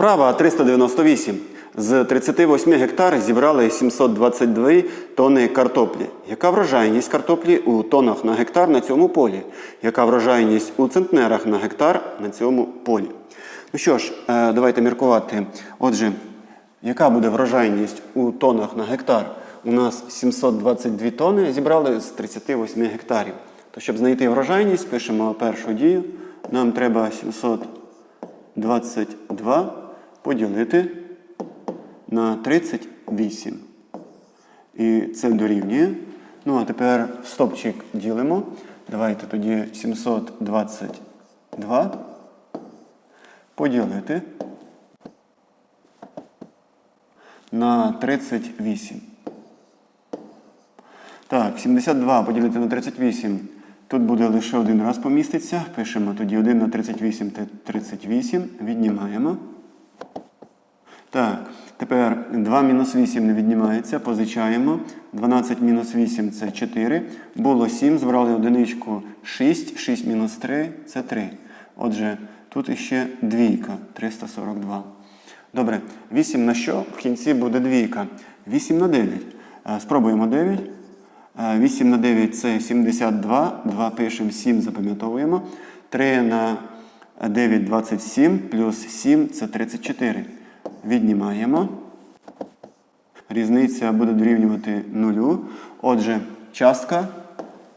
Вправа 398. З 38 гектар зібрали 722 тонни картоплі. Яка врожайність картоплі у тоннах на гектар на цьому полі? Яка врожайність у центнерах на гектар на цьому полі? Ну що ж, е, давайте міркувати. Отже, яка буде врожайність у тоннах на гектар? У нас 722 тонни зібрали з 38 гектарів. То щоб знайти врожайність, пишемо першу дію. Нам треба 722 поділити на 38. І це дорівнює. Ну, а тепер стопчик ділимо. Давайте тоді 722 поділити на 38. Так, 72 поділити на 38. Тут буде лише один раз поміститься. Пишемо тоді 1 на 38 це 38. Віднімаємо. Так, тепер 2 мінус 8 не віднімається, позичаємо. 12 мінус 8 це 4. Було 7, збрали одиничку 6. 6 мінус 3 це 3. Отже, тут іще двійка 342. Добре, 8 на що? В кінці буде двійка. 8 на 9. Е, Спробуємо 9. Е, 8 на 9 це 72. 2 пишемо, 7 запам'ятовуємо. 3 на 9 27, плюс 7 це 34. Віднімаємо. Різниця буде дорівнювати 0. Отже, частка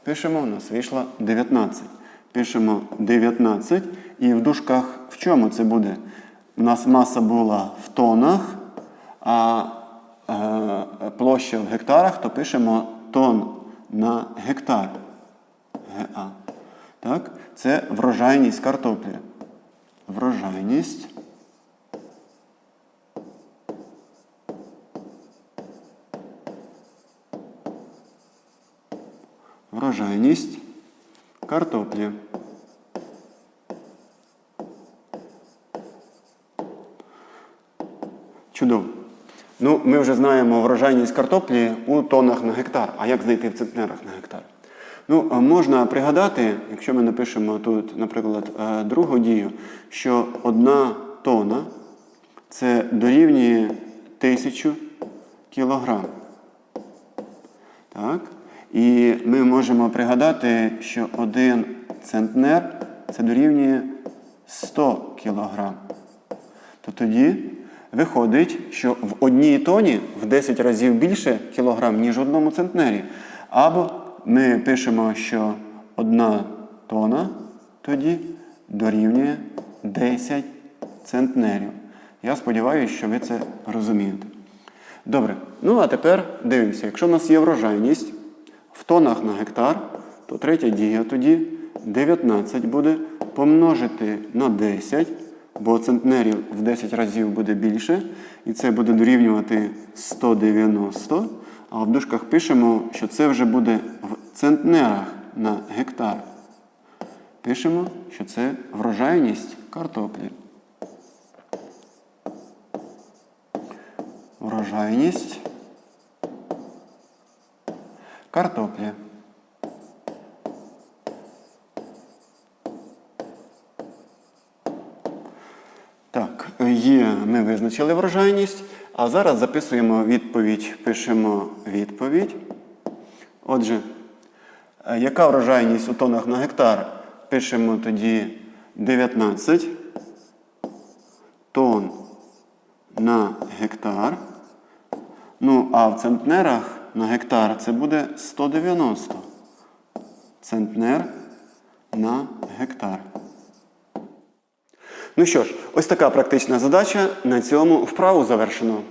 пишемо, у нас вийшла 19. Пишемо 19. І в дужках в чому це буде? У нас маса була в тонах, а е, площа в гектарах, то пишемо тон на гектар. Так? Це врожайність картоплі. Врожайність. Врожайність картоплі. Чудово. Ну, ми вже знаємо врожайність картоплі у тоннах на гектар. А як знайти в центнерах на гектар? Ну, можна пригадати, якщо ми напишемо тут, наприклад, е, другу дію, що одна тонна це дорівнює тисячу кілограм. Так? І ми можемо пригадати, що один центнер це дорівнює 100 кілограм. То тоді виходить, що в одній тоні в 10 разів більше кілограм, ніж в одному центнері. Або ми пишемо, що одна тона тоді дорівнює 10 центнерів. Я сподіваюся, що ви це розумієте. Добре, ну а тепер дивимося, якщо в нас є врожайність в тонах на гектар, то третя дія тоді 19 буде помножити на 10, бо центнерів в 10 разів буде більше, і це буде дорівнювати 190. А в дужках пишемо, що це вже буде в центнерах на гектар. Пишемо, що це врожайність картоплі. Врожайність картоплі. Так, є, ми визначили врожайність, а зараз записуємо відповідь, пишемо відповідь. Отже, е, яка врожайність у тонах на гектар? Пишемо тоді 19 тонн на гектар. Ну, а в центнерах на гектар це буде 190 центнер на гектар. Ну що ж, ось така практична задача. На цьому вправу завершено.